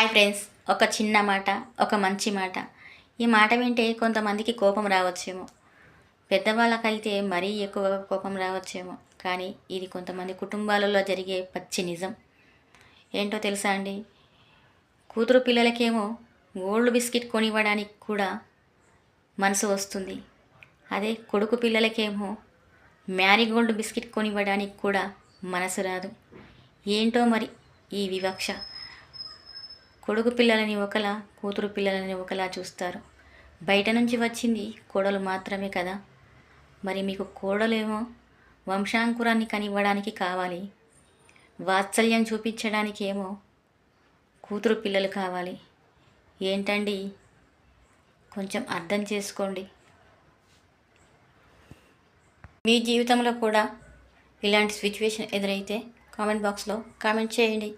Hi friends ఒక చిన్న మాట ఒక మంచి మాట. ఈ మాట వింటే కొంతమందికి కోపం రావచ్చేమో. పెద్దవాళ్ళకైతే మరీ ఎక్కువగా కోపం రావచ్చేమో. కానీ ఇది కొంతమంది కుటుంబాలలో జరిగే పచ్చి నిజం. ఏంటో తెలుసా అండి? కూతురు పిల్లలకేమో గోల్డ్ బిస్కెట్ కొనివ్వడానికి కూడా మనసు వస్తుంది. అదే కొడుకు పిల్లలకేమో మ్యారీగోల్డ్ బిస్కెట్ కొనివ్వడానికి కూడా మనసు రాదు. ఏంటో మరి ఈ వివక్ష? కొడుకు పిల్లలని ఒకలా కూతురు పిల్లలని ఒకలా చూస్తారు. బయట నుంచి వచ్చింది కోడలు మాత్రమే కదా. మరి మీకు కోడలేమో వంశాంకురాన్ని కనివ్వడానికి కావాలి. వాత్సల్యం చూపించడానికి ఏమో కూతురు పిల్లలు కావాలి. ఏంటండి? కొంచెం అర్థం చేసుకోండి. మీ జీవితంలో కూడా ఇలాంటి సిచ్యువేషన్ ఎదురైతే కామెంట్ బాక్స్లో కామెంట్ చేయండి.